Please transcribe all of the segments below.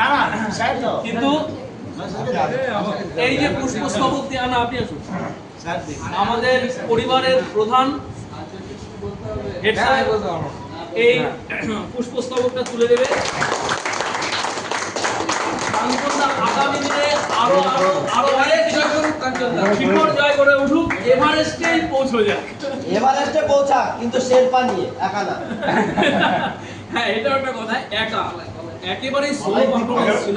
না না সাহেব কিন্তু এই যে পুষ্পস্তবক দিয়ে আনা আপনি আসুন। আমাদের পরিবারের প্রধান এই পুষ্পস্তবকটা তুলে দেবে। আগামী দিনে আরও আরও আরও অনেক শিখর জয় করে উঠুক এভারেস্টেই পৌঁছে যাক। এভারেস্টে পৌঁছা কিন্তু শেরপা নিয়ে একা না। হ্যাঁ এটা একটা কথা একা। একেবারেই সোলো পারফরমেন্স ছিল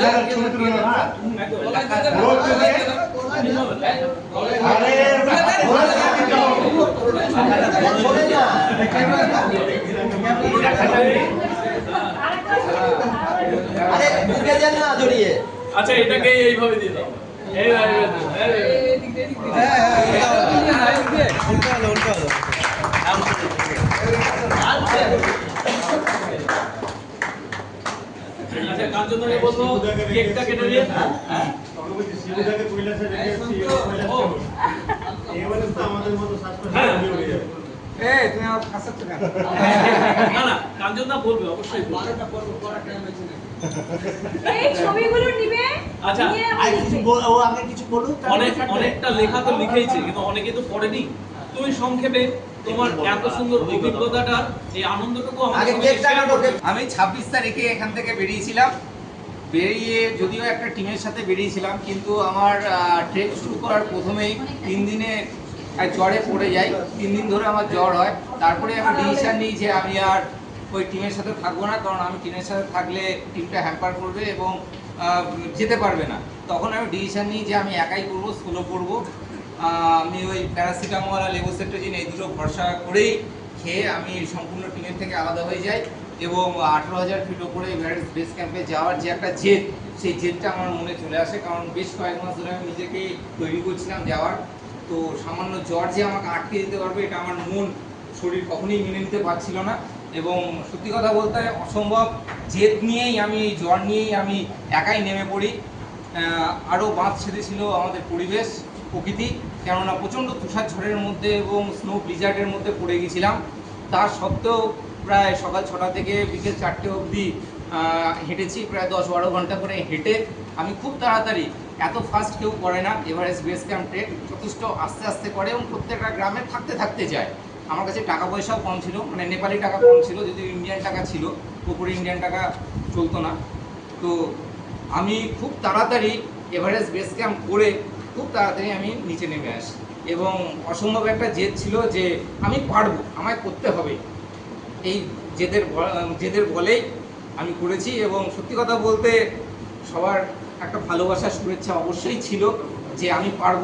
আচ্ছা এটাকে এইভাবে দিয়ে দাও এইভাবে আচ্ছা কাঞ্চনদাকে বলব কেকটা কেটে দিয়ে অনেকটা লেখা তো লিখেইছে কিন্তু অনেকে তো পড়েনি। তুমি সংক্ষেপে তোমার এত সুন্দর অভিজ্ঞতাটার এই আনন্দটুকু। আমি ছাব্বিশ তারিখে এখান থেকে বেরিয়েছিলাম। বেরিয়ে যদিও একটা টিমের সাথে বেরিয়েছিলাম কিন্তু আমার ট্রেক শুরু করার প্রথমেই তিন দিনে জ্বরে পড়ে যাই। তিন দিন ধরে আমার জ্বর হয়। তারপরে আমি ডিসিশন নিই যে আমি আর ওই টিমের সাথে থাকব না কারণ আমি টিমের সাথে থাকলে টিমটা হ্যাম্পার করবে এবং যেতে পারবে না। তখন আমি ডিসিশন নিই যে আমি একাই করব সোলো করব। আহ, আমি ওই প্যারাসিটামল আর লেবোসেট্রোজিন এই দুটো ভরসা করেই খেয়ে আমি সম্পূর্ণ টিমের থেকে আলাদা হয়ে যাই এবং আঠেরো হাজার ফিট ওপরে এভারেস্ট বেস ক্যাম্পে যাওয়ার যে একটা জেদ, সেই জেদটা আমার মনে চলে আসে কারণ বেশ কয়েক মাস ধরে আমি নিজেকে তৈরি করছিলাম যাওয়ার তো সামান্য জ্বর যে আমাকে আটকে দিতে পারবে, এটা আমার মন, শরীর কখনোই মেনে নিতে পারছিল না এবং সত্যি কথা বলতে অসম্ভব জেদ নিয়েই আমি এই জ্বর নিয়েই আমি একাই নেমে পড়ি। আরও বাঁধ ছেড়েছিল আমাদের পরিবেশ। প্রকৃতি, কেননা প্রচণ্ড তুষার ঝড়ের মধ্যে এবং স্নো ব্লিজার্ডের মধ্যে পড়ে গেছিলাম। তার সত্ত্বেও প্রায় সকাল ছটা থেকে বিকেল চারটে অবধি হেঁটেছি প্রায় দশ বারো ঘণ্টা করে হেঁটে। আমি খুব তাড়াতাড়ি, এত ফাস্ট কেউ করে না এভারেস্ট বেস ক্যাম্প ট্রেক যথেষ্ট আস্তে আস্তে করে এবং প্রত্যেকটা গ্রামে থাকতে থাকতে যায়। আমার কাছে টাকা পয়সাও কম ছিল মানে নেপালি টাকা কম ছিল যদি ইন্ডিয়ান টাকা ছিল উপরে ইন্ডিয়ান টাকা চলতো না। তো আমি খুব তাড়াতাড়ি এভারেস্ট বেস ক্যাম্প করে খুব তাড়াতাড়ি আমি নিচে নেমে আসি। এবং অসম্ভব একটা জেদ ছিল যে আমি পারব, আমায় করতে হবে। এই জেদের জেদের বলেই আমি করেছি এবং সত্যি কথা বলতে সবার একটা ভালোবাসার শুভেচ্ছা অবশ্যই ছিল যে আমি পারব।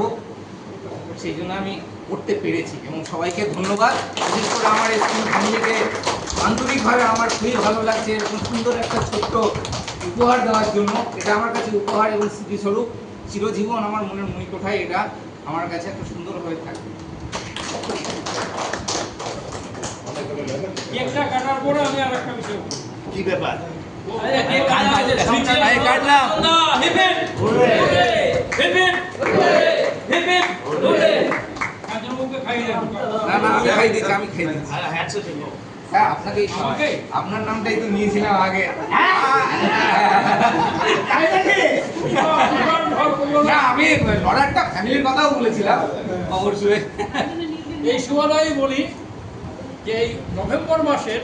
সেই জন্য আমি করতে পেরেছি এবং সবাইকে ধন্যবাদ। বিশেষ করে আমার স্কুল ফ্যামিলিকে আন্তরিকভাবে আমার খুবই ভালো লাগছে এরকম সুন্দর একটা ছোট্ট উপহার দেওয়ার জন্য। এটা আমার কাছে উপহার এবং স্মৃতিস্বরূপ। চিরজীবন আমার মনের মনিকোঠায় এটা আমার কাছে একটা সুন্দর হয়ে থাকবে। কেকটা কাটার পরে আমি আর একটা বিষয় কি ব্যাপার? আমি খাই দিচ্ছি আমি খাই দিচ্ছি হ্যাঁ আপনাকে? আপনার নামটাই তো নিয়েছিলাম আগে। না আমি লড়ারটা ফ্যামিলির কথাও বলেছিলাম। অবশ্যই। এই সময় বলি যে এই নভেম্বর মাসের